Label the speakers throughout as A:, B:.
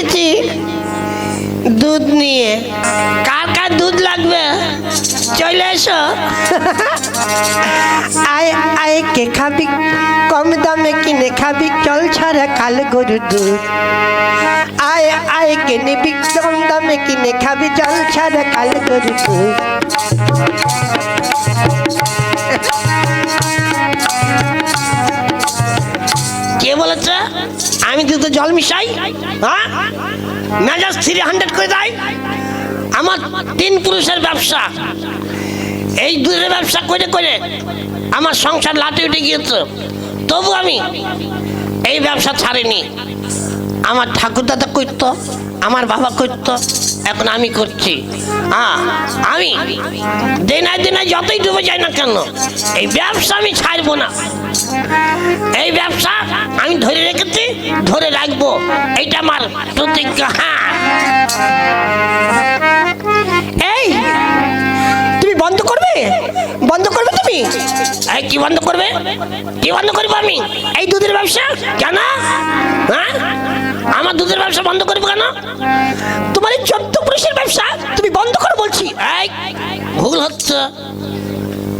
A: এসেছি। দুধ নিয়ে। কার কার দুধ লাগবে? চলে এসো। আয় আয়, কে খাবি? কম দামে কিনে খাবি? চল ছাড়া কাল গরুর দুধ। আয় আয়, কে নিবি? কম দামে কিনে খাবি? জল ছাড়া কাল গরুর দুধ। কে বলেছে? আমি দুধে জল মিশাই হ্যাঁ? মেজাজ থ্রি হান্ড্রেড করে দেয়। আমার তিন পুরুষের ব্যবসা। এই দুধের ব্যবসা করে করে আমার সংসার লাটে উঠে গিয়েছে। তবু আমি এই ব্যবসা ছাড়িনি। আমার ঠাকুর দাদা করতো, আমার বাবা করতো, এখন আমি করছি। হ্যাঁ আমি দিনায় দিনায় যতই ডুবে যাই না কেন, এই ব্যবসা আমি ছাড়বো না। এই ব্যবসা আমি ধরে রেখেছি ধরে রাখব। এইটা আমার প্রতিজ্ঞা হ্যাঁ। এই তুমি বন্ধ করবে? বন্ধ করবে তুমি? এই কি বন্ধ করবে? কি বন্ধ করব আমি? এই দুধের ব্যবসা? কেন? হ্যাঁ? আমার দুধের ব্যবসা বন্ধ করব কেন? তোমার এই চোদ্দ পুরুষের ব্যবসা তুমি বন্ধ করো বলছি। এই ভুল হচ্ছে।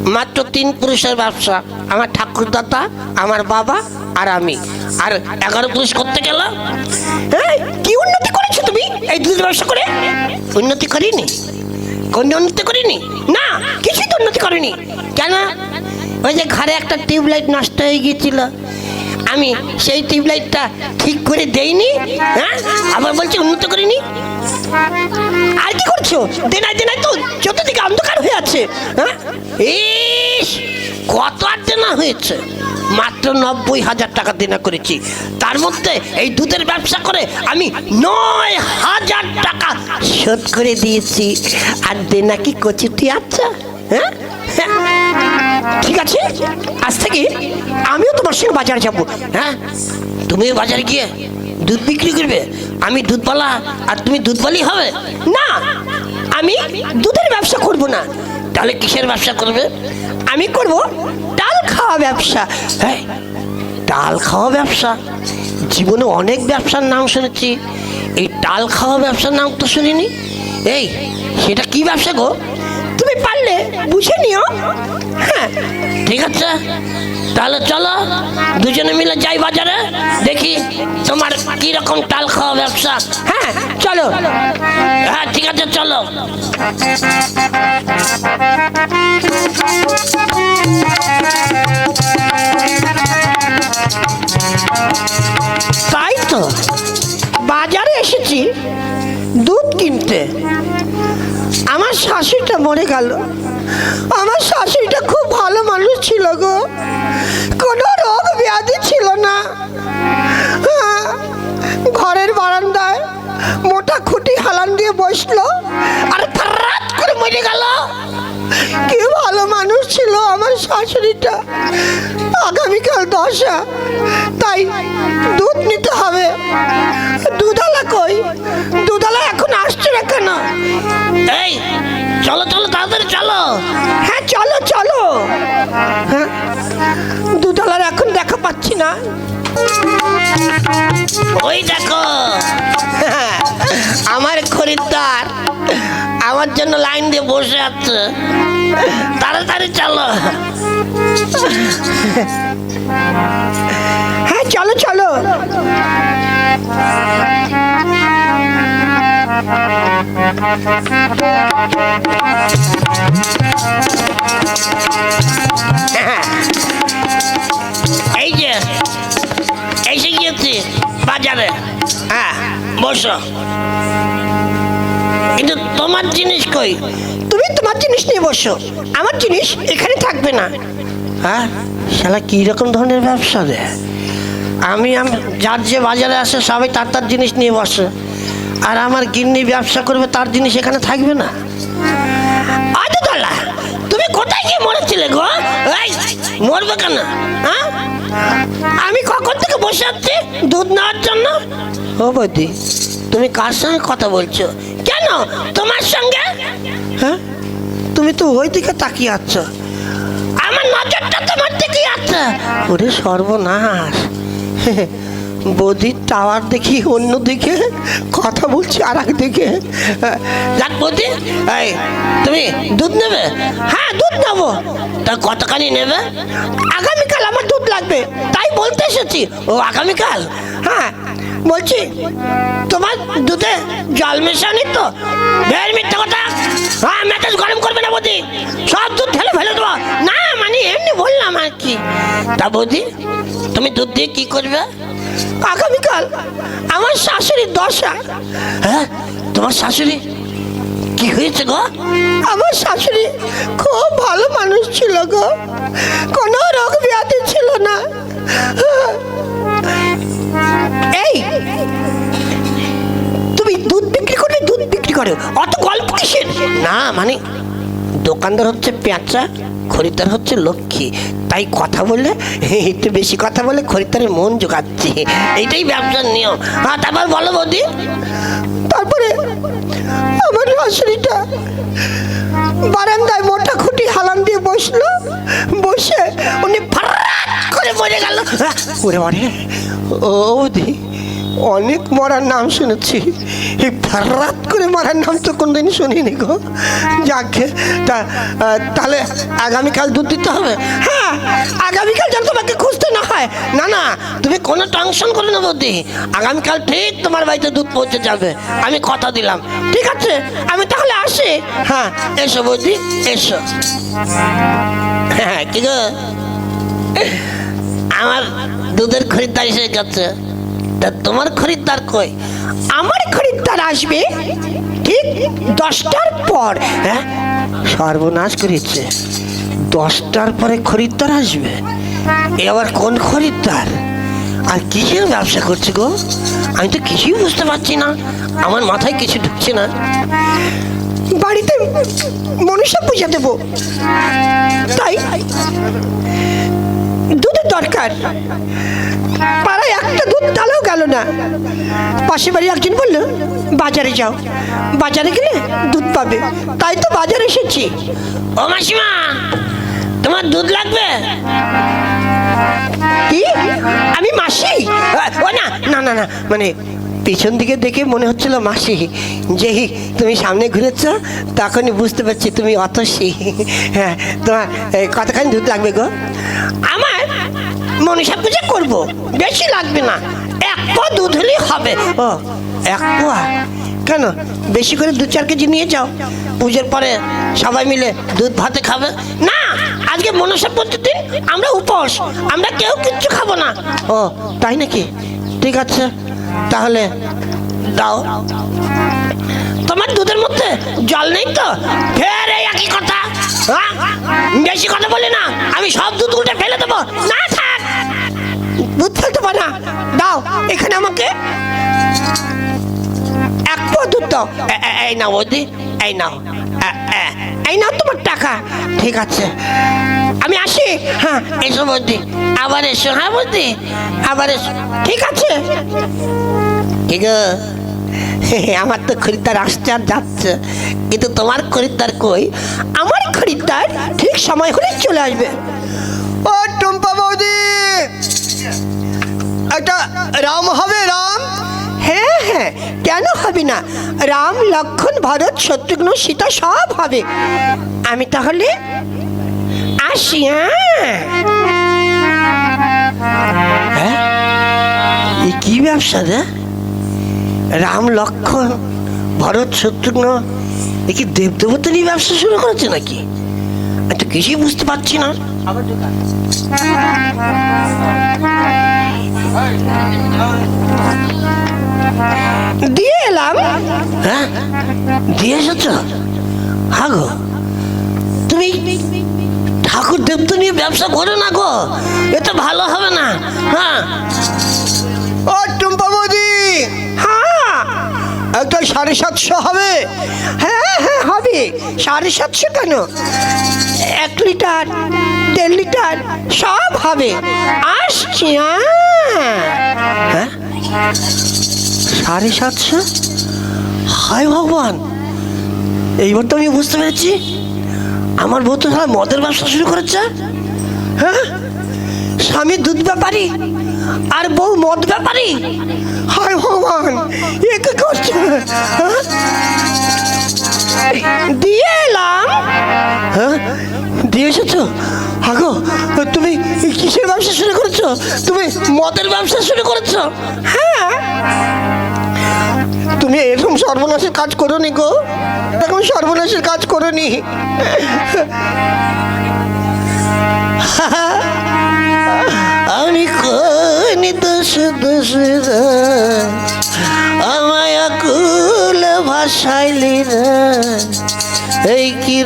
A: মাত্র তিন পুরুষের ব্যবসা। আমার ঠাকুরদাতা আমার বাবা আর আমি। আর এগারো পুরুষ করতে গেল। এই, কি উন্নতি করেছ তুমি? এই দুধের ব্যবসা করে? উন্নতি করিনি। কোন উন্নতি করিনি? না কিছুই তো উন্নতি করিনি। কেন? ওই যে ঘরে একটা টিউবলাইট নষ্ট হয়ে গিয়েছিল। আমি সেই টিউবলাইটটা ঠিক করে দেইনি হ্যাঁ? আবার বলছি উন্নত করিনি। আর কি করছ? দিনাই তো চতুর্দিকে অন্ধকার হয়ে আছে হ্যাঁ? ইস, কত আর দেনা হয়েছে? মাত্র নব্বই হাজার টাকা দেনা করেছি। তার মধ্যে এই দুধের ব্যবসা করে আমি নয় হাজার টাকা শোধ করে দিয়েছি। আর দেনা কি কচুটি আচ্ছা হ্যাঁ। ঠিক আছে? আজ থেকে আমিও তোমার সঙ্গে বাজারে যাব হ্যাঁ? তুমিও বাজারে গিয়ে দুধ বিক্রি করবে, আমি দুধওয়ালা, আর তুমি দুধওয়ালি হবে? না আমি দুধের ব্যবসা করব না। তাহলে কিসের ব্যবসা করবে? আমি করব ডাল খাওয়া ব্যবসা। হ্যাঁ ডাল খাওয়া ব্যবসা? জীবনে অনেক ব্যবসার নাম শুনেছি। এই ডাল খাওয়া ব্যবসার নাম তো শুনিনি। এই সেটা কি ব্যবসা গো? তুমি পারলে বুঝে নিও। হ্যাঁ। ঠিক আছে। তাহলে চলো দুজনে মিলে যাই বাজারে দেখি তোমার কি রকম টাল খাওয়া ব্যবসা। হ্যাঁ চলো। হ্যাঁ ঠিক আছে চলো। তাই তো। বাজারে এসেছি দুধ কিনতে। আমার শাশুড়িটা মরে গেল। আমার শাশুড়িটা খুব ভালো মানুষ ছিল গো। কোনো রোগ ব্যাধি ছিল না। হ্যাঁ, ঘরের বারান্দায় মোটা খুঁটি হালান দিয়ে বসল আর রাত করে মরে গেল। কি ভালো মানুষ ছিল আমার শাশুড়িটা। আগামীকাল দশা তাই দুধ নিতে হবে। দুধালা কই? দুধালা এখন আসছে না কেন? এই চলো চলো তাড়াতাড়ি চলো। হ্যাঁ চলো চলো। হ্যাঁ দুধালার এখন দেখা পাচ্ছি না। ওই দেখো আমার খরিদ্দার আমার জন্য লাইন দিয়ে বসে আছে। তাড়াতাড়ি চলো। হ্যাঁ চলো চলো। এই যে বাজারে হ্যাঁ বসো। কিন্তু তোমার জিনিস কই? তুমি তোমার জিনিস নিয়ে বসো। আমার জিনিস থাকবে না। হ্যাঁ শালা কি রকম ধরনের ব্যবসা আম- যার যে বাজারে আসে, সবাই তার তার জিনিস নিয়ে বসে। আর আমার গিন্নি ব্যবসা করবে, তার জিনিস এখানে থাকবে না। আজদলা তুমি কোথায় গিয়ে মরেছিলে গো? মরবে কেন? হ্যাঁ? আমি কখন থেকে বসে আছি? দুধ নেওয়ার জন্য? ও বৌদি, তুমি কার সঙ্গে কথা বলছো? কেন? তোমার সঙ্গে? হ্যাঁ? তুমি তো ওই দিকে তাকিয়ে আছো। আমার নজরটা তোমার দিকেই আছে। ওরে সর্বনাশ। বৌদির টাওয়ার দেখি অন্য দিকে কথা বলছি আর একদিকে যাক বৌদি, এই, তুমি দুধ নেবে? হ্যাঁ দুধ নেব। তা কতখানি নেবে? আগামীকাল আমার দুধ লাগবে, তাই বলতে এসেছি। ও, আগামীকাল? হ্যাঁ বলছি, তোমার দুধে জল মেশানি তো? ভের মিথ্যা কথা। হ্যাঁ মেজাজ গরম করবে না বৌদি। সব দুধ ঢেলে ফেলে দেবো। না মানে এমনি বললাম আর কি। তা বৌদি, তুমি দুধ দিয়ে কি করবে? আগামীকাল আমার শাশুড়ির দশা। হ্যাঁ তোমার শাশুড়ি কি হয়েছে গো? আমার শাশুড়ি খুব ভালো মানুষ ছিল গো। কোনো রোগ ব্যাধি ছিল না। এই! তুমি দুধ বিক্রি করলে দুধ বিক্রি করো অত গল্প কিসের? না মানে দোকানদার হচ্ছে পেঁচা খরিদ্দার হচ্ছে লক্ষ্মী। তাই কথা বললে একটু বেশি কথা বলে খরিদ্দারের মন জোগাচ্ছে। এইটাই ব্যবসার নিয়ম। হ্যাঁ তারপর বলো বৌদি। তারপরে আমার শাশুড়িটা বারান্দায় মোটা খুঁটি হালান দিয়ে বসল। বসে উনি ফারাত করে মরে গেল। ওরে মরে। বৌদি অনেক মরার নাম শুনেছি। এই ফারাত করে মরার নাম তো কোনদিন শুনিনি গো। যাকে, তা তাহলে আগামীকাল দুধ দিতে হবে? হ্যাঁ আগামীকাল যেন তোমাকে খুঁজতে না হয়। না না, তুমি কোনো টেনশন করে না বৌদি। আগামীকাল ঠিক তোমার বাড়িতে দুধ পৌঁছে যাবে। আমি কথা দিলাম। ঠিক আছে, আমি তাহলে আসি। হ্যাঁ এসো বৌদি, এসো। হ্যাঁ কি গো? আমার দুধের খরিদ্দার এসে গেছে। তা তোমার খরিদ্দার কই? আমার খরিদ্দার আসবে ঠিক দশটার পর হ্যাঁ? সর্বনাশ করেছে। দশটার পরে খরিদ্দার আসবে। এ আবার কোন খরিদ্দার? আর কিসের ব্যবসা করছে গো? আমি তো কিছুই বুঝতে পারছি না। আমার মাথায় কিছু ঢুকছে না। বাড়িতে মনুষ্য পূজা দেবো। তাই? দুধের দরকার। পাড়ায় একটা দুধ তালেও গেল না। পাশের বাড়ি একজন বলল বাজারে যাও। বাজারে গেলে দুধ পাবে। তাই তো বাজারে এসেছি। ও মাসিমা তোমার দুধ লাগবে? কি? আমি মাসি? ও না না না না মানে পিছন দিকে দেখে মনে হচ্ছিল, মাসি যেই তুমি সামনে ঘুরেছ, তখনই বুঝতে পারছি তুমি অতসী। হ্যাঁ তোমার কতখানি দুধ লাগবে গো? আমার? মনীষা পুজো করব, বেশি লাগবে না, এক পোয়া দুধ হলেই হবে। ও, এক পোয়া? কেন? বেশি করে দু চার কেজি নিয়ে যাও। পুজোর পরে সবাই মিলে দুধ ভাতে খাবে। না, আজকে মনসা দিন আমরা উপোস, আমরা কেউ কিচ্ছু খাব না। ও, তাই নাকি? ঠিক আছে তাহলে দাও। তোমার দুধের মধ্যে জল নেই তো? ফের এই একই কথা হ্যাঁ? বেশি কথা বলে না, আমি সব দুধ উল্টে ফেলে দেবো। না থাক। দুধ ফেলতে না। দাও, এখানে আমাকে এক পো দুধ দাও। এই নাও বৌদি, এই নাও। এই নাও তোমার টাকা। ঠিক আছে। আমি আসি? হ্যাঁ। এসো বৌদি। আবার এসো হ্যাঁ বৌদি? আবার এসো। ঠিক আছে। ঠিক আমার তো খরিদ্দার আসছে আর যাচ্ছে। কিন্তু তোমার খরিদ্দার কই? আমার খরিদ্দার ঠিক সময় হলে চলে আসবে।
B: ও টুম্পা বৌদি! একটা রাম হবে রাম?
A: হ্যাঁ হ্যাঁ কেন হবে না? রাম লক্ষণ ভরত শত্রুঘ্ন সীতা সব হবে। আমি তাহলে আসি হ্যাঁ? হ্যাঁ? এ কি ব্যবসা রে? রাম লক্ষণ ভরত শত্রুঘ্ন এ কি দেবদেবতা নিয়ে ব্যবসা শুরু করেছে নাকি? আমি তো কিছুই বুঝতে পারছি না। দিয়ে এলাম। হ্যাঁ? দিয়ে এসেছ? হ্যাঁ গো তুমি ঠাকুর দেবতা নিয়ে ব্যবসা করো না গো। এ তো ভালো হবে না। হ্যাঁ।
B: ও টুম্পা বৌদি।
A: হ্যাঁ।
B: একটা সাড়ে সাতশো হবে।
A: হ্যাঁ হ্যাঁ হবে। সাড়ে সাতশো কেন? এক লিটার দেড় লিটার সব হবে। আসছি হ্যাঁ। হ্যাঁ? সাড়ে সাতশো? হায় ভগবান। এইবার তো আমি বুঝতে পেরেছি। আমার বউ তো মদের ব্যবসা শুরু করেছে? হ্যাঁ? স্বামী দুধ ব্যাপারী আর বউ মদ ব্যাপারি?
B: হায় ভগবান, এ কি করছে? হ্যাঁ?
A: দিয়ে এলাম।
B: হ্যাঁ? দিয়ে এসেছ? আগো, তুমি কিসের ব্যবসা শুরু করেছ? তুমি
A: মদের ব্যবসা শুরু করেছ? হ্যাঁ?
B: তুমি এরকম সর্বনাশের কাজ করো নি গো। এরকম সর্বনাশের কাজ করো নি
A: আমি কইনি দোষ দোষ আমায় আকুল ভাসাইলি এই কি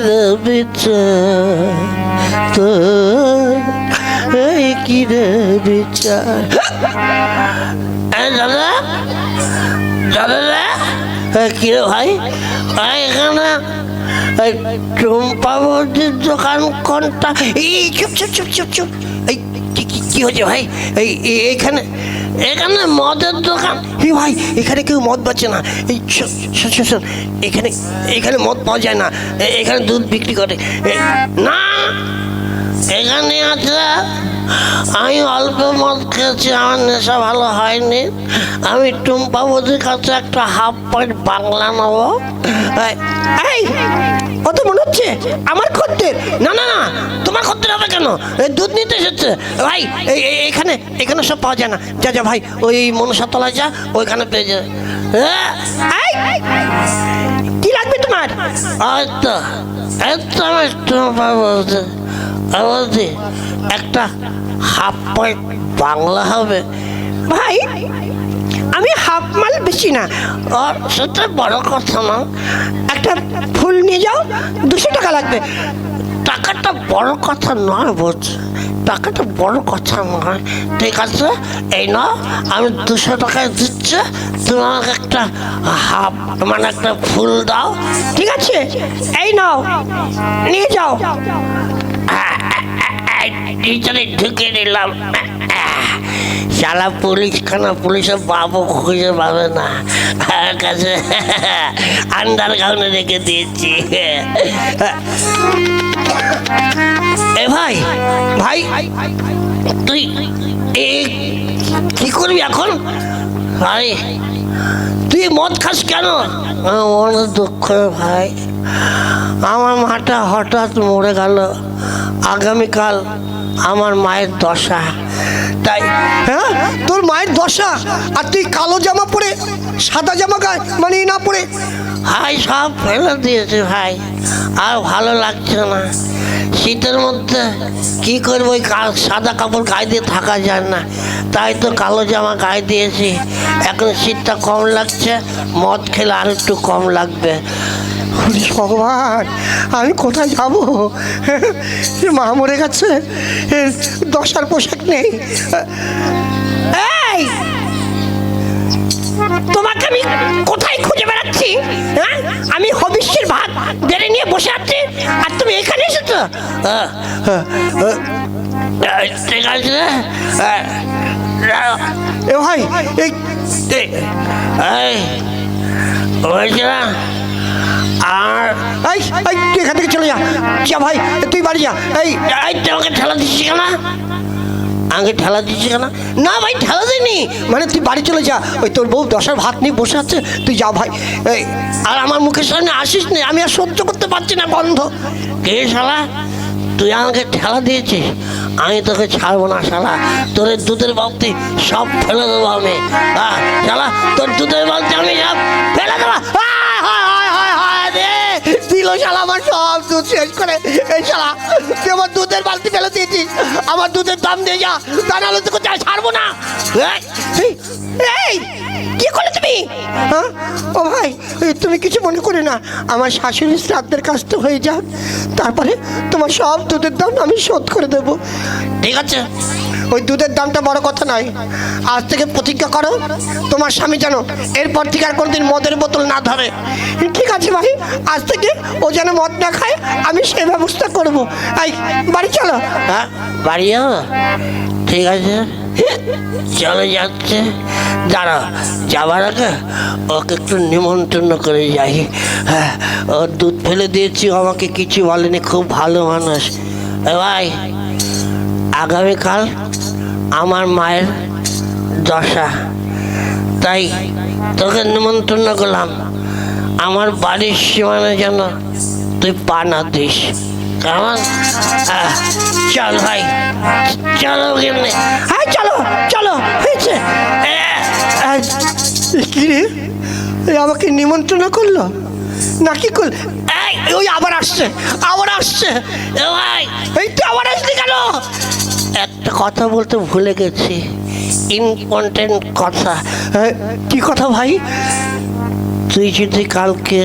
A: বিচার তো এই কি বিচার দাদা? দাদা রে এই কি রে ভাই? এখানে। এই টুম্পা দোকান কোনটা? এই চুপ চুপ চুপ চুপ চুপ। এই, কি হয়েছে ভাই? এই এখানে এখানে মদের দোকান। হে ভাই, এখানে কেউ মদ পাচ্ছে না। এই এখানে এখানে মদ পাওয়া যায় না। এখানে দুধ বিক্রি করে। না, এখানে আছে আমি অল্প মদ খেয়েছি আমার নেশা ভালো হয়নি। আমি টুম্পা বৌদির কাছে একটা হাফ পয়েন্ট বাংলা নেব। অত মনে হচ্ছে আমার খদ্দের। না না না তোমার খদ্দের হবে কেন? দুধ নিতে এসেছে। ভাই এখানে এখানে সব পাওয়া যায় না। যা যা ভাই ওই মনসা তলায় যা ওইখানে পেয়ে যাবে হ্যাঁ, কি লাগবে তোমার? এই তো আমার টুম্পা বলছে বলছি একটা হাফ পয়েন্ট বাংলা হবে। ভাই আমি হাফ মাল বেশি না। ও সেটা বড় কথা না। একটা ফুল নিয়ে যাও দুশো টাকা লাগবে। টাকাটা বড় কথা নয় বোঝ টাকাটা বড় কথা নয়। ঠিক আছে এই না আমি দুশো টাকায় দিচ্ছি। তুমি আমাকে একটা হাফ মানে একটা ফুল দাও। ঠিক আছে এই নাও নিয়ে যাও। টিচারে ঢুকে নিলাম। শালা পুলিশ খানা, পুলিশের বাবু খুঁজে পাবে না। কাছে আন্ডার গ্রাউন্ডে রেখে দিয়েছি। এ ভাই ভাই, তুই কি করবি এখন? আরে তুই মদ খাস কেন? আমার দুঃখ ভাই। আমার মাটা হঠাৎ মরে গেল। আগামীকাল আমার মায়ের দশা। তাই
B: হ্যাঁ? তোর মায়ের দশা? আর তুই কালো জামা পরে সাদা জামা গায়ে মানে না পরে?
A: ভাই সব ফেলে দিয়েছে ভাই। আর ভালো লাগছে না। শীতের মধ্যে কি করব? ওই সাদা কাপড় গায়ে দিয়ে থাকা যায় না। তাই তো কালো জামা গায়ে দিয়েছি। এখন শীতটা কম লাগছে মদ খেলে আর একটু কম লাগবে।
B: ভগবান আমি কোথায় যাব? মা মরে গেছে দশার পোশাক নেই।
A: এই! তোমাকে আমি কোথায় খুঁজে বেড়াচ্ছি? হ্যাঁ? আমি হবিষ্যের ভাত বেড়ে নিয়ে বসে আছি আর তুমি এখানে এসেছ? আহ, আহ, ঠিক আছে। আহ,
B: এ ভাই এই
A: না আর
B: এই এই তুই এখান থেকে চলে যা। যা ভাই তুই বাড়ি যা। এই
A: এই তোমাকে ঠেলা দিচ্ছি কেন? আমাকে ঠেলা দিচ্ছি কেন? না ভাই, ঠেলা দিইনি।
B: মানে তুই বাড়ি চলে যা। ওই তোর বউ দশার ভাত নিয়ে বসে আছে, তুই যা ভাই। এই,
A: আর আমার মুখের সামনে আসিস নি, আমি আর সহ্য করতে পারছি না বন্ধ কে শালা? তুই আমাকে ঠেলা দিয়েছিস? আমি তোকে ছাড়বো না, শালা। তোর দুধের বালতি সব ফেলে দেবো আমি। হ্যাঁ শালা, তোর দুধের বালতি আমি সব ফেলে দেবো।
B: দিল শালা আমার সব দুধ শেষ করে। এই শালা তুই দুধের বালতি ফেলে দিয়েছিস। আমার দুধের দাম দিয়ে যা। তা নাহলে তোকে ছাড়বো না।
A: এই,
B: কি করলে তুমি? হ্যাঁ? ও ভাই তুমি কিছু মনে করে না। আমার শাশুড়ির শ্রাদ্ধের কাজটা হয়ে যাক। তারপরে তোমার সব দুধের দাম আমি শোধ করে দেবো।
A: ঠিক আছে।
B: ওই দুধের দামটা বড় কথা নয়। আজ থেকে প্রতিজ্ঞা করো, তোমার স্বামী যেন এরপর থেকে আর কোনোদিন মদের বোতল না ধরে। ঠিক আছে ভাই, আজ থেকে ও যেন মদ না খায়, আমি সে ব্যবস্থা করব। এই, বাড়ি চলো।
A: হ্যাঁ বাড়ি যাব ঠিক আছে। চলে যাচ্ছে। দাঁড়া, যাবার আগে ওকে একটু নিমন্ত্রণ করে যাই। হ্যাঁ ও দুধ ফেলে দিয়েছি আমাকে কিছু বলেনি, খুব ভালো মানুষ। ভাই আগামীকাল আমার মায়ের দশা। তাই তোকে নিমন্ত্রণ করলাম। আমার বাড়ির সীমানা যেন তুই পা না দিস। কেমন? চল ভাই, চলো কেমনে? হ্যাঁ চলো চলো, হয়েছে।
B: আমাকে নিমন্ত্রণ করল? নাকি করল এই ওই আবার আসছে আবার আসছে।
A: এ ভাই।
B: এই তো আবার আসলি কেন?
A: একটা কথা বলতে ভুলে গেছি। ইম্পর্টেন্ট কথা।
B: কি কথা ভাই?
A: তুই যদি কালকে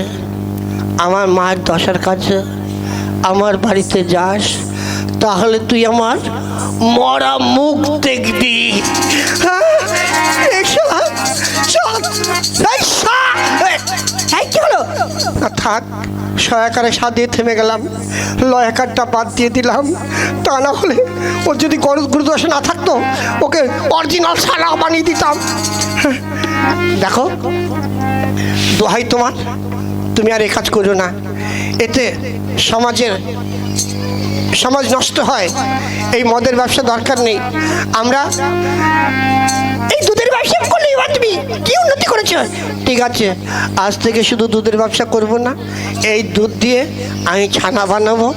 A: আমার মায়ের দশার কাছে আমার বাড়িতে যাস তাহলে তুই আমার মরা মুখ দেখবি।
B: হ্যাঁ, থাক, সয়াকারে সাদিয়ে থেমে গেলাম, লয়াকারটা বাদ দিয়ে দিলাম। তা না হলে ওর যদি গরু গুরুদশা না থাকতো, ওকে অরিজিনাল সালা বানিয়ে দিতাম। দেখো, দোহাই তোমার, তুমি আর এ কাজ করো না। এতে সমাজের সমাজ নষ্ট হয়, এই মদের ব্যবসা দরকার নেই। আমরা এই দুধের ব্যবসা করলেই তুমি কি উন্নতি করেছ? ঠিক আছে, আজ থেকে শুধু দুধের ব্যবসা করব না, এই দুধ দিয়ে আমি ছানা বানাবো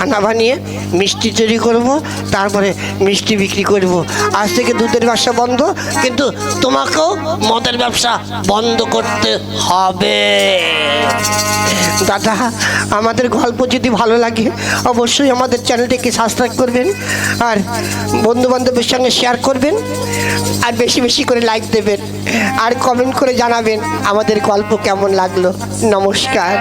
B: ছানা বানিয়ে মিষ্টি তৈরি করব, তারপরে মিষ্টি বিক্রি করব। আজ থেকে দুধের ব্যবসা বন্ধ,
A: কিন্তু তোমাকেও মদের ব্যবসা বন্ধ করতে হবে।
B: দাদা, আমাদের গল্প যদি ভালো লাগে, অবশ্যই আমাদের চ্যানেলটিকে সাবস্ক্রাইব করবেন, আর বন্ধু বান্ধবের সঙ্গে শেয়ার করবেন, আর বেশি বেশি করে লাইক দেবেন, আর কমেন্ট করে জানাবেন আমাদের গল্প কেমন লাগল। নমস্কার।